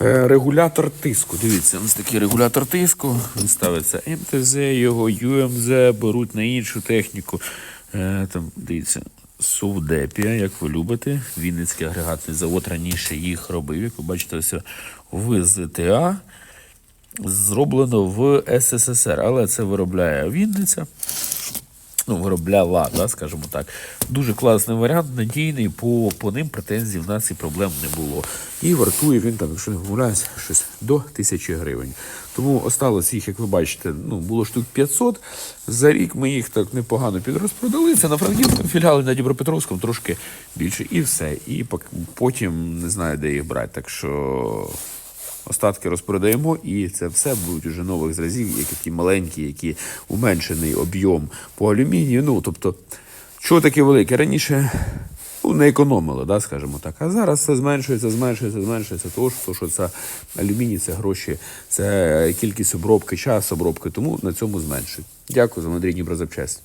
Е, Регулятор тиску. Дивіться, ось такий регулятор тиску. Він ставиться МТЗ, його ЮМЗ, беруть на іншу техніку. Е, Там, дивіться, Совдепія, як ви любите. Вінницький агрегатний завод раніше їх робив. Як ви бачите, ось в ЗТА зроблено в СССР, але це виробляє Вінниця ну, виробляла, да, скажімо так. Дуже класний варіант, надійний, по, по ним претензій в нас і проблем не було. І вартує він там, якщо не помиляюсь, щось до тисячі гривень. Тому осталось їх, як ви бачите, ну, було штук 500. За рік ми їх так непогано підрозпродали. Це на Франківському філіалі, на Дніпропетровському трошки більше. І все. І потім не знаю, де їх брати. Так що Остатки розпродаємо, і це все будуть уже нових зразів, які такі маленькі, які уменшений об'єм по алюмінію. Ну, тобто, що таке велике? Раніше ну, не економили, да, скажімо так. А зараз все зменшується, зменшується, зменшується. Тому що, що це алюміній, це гроші, це кількість обробки, час обробки, тому на цьому зменшують. Дякую за Андрій Дніпрозапчасть.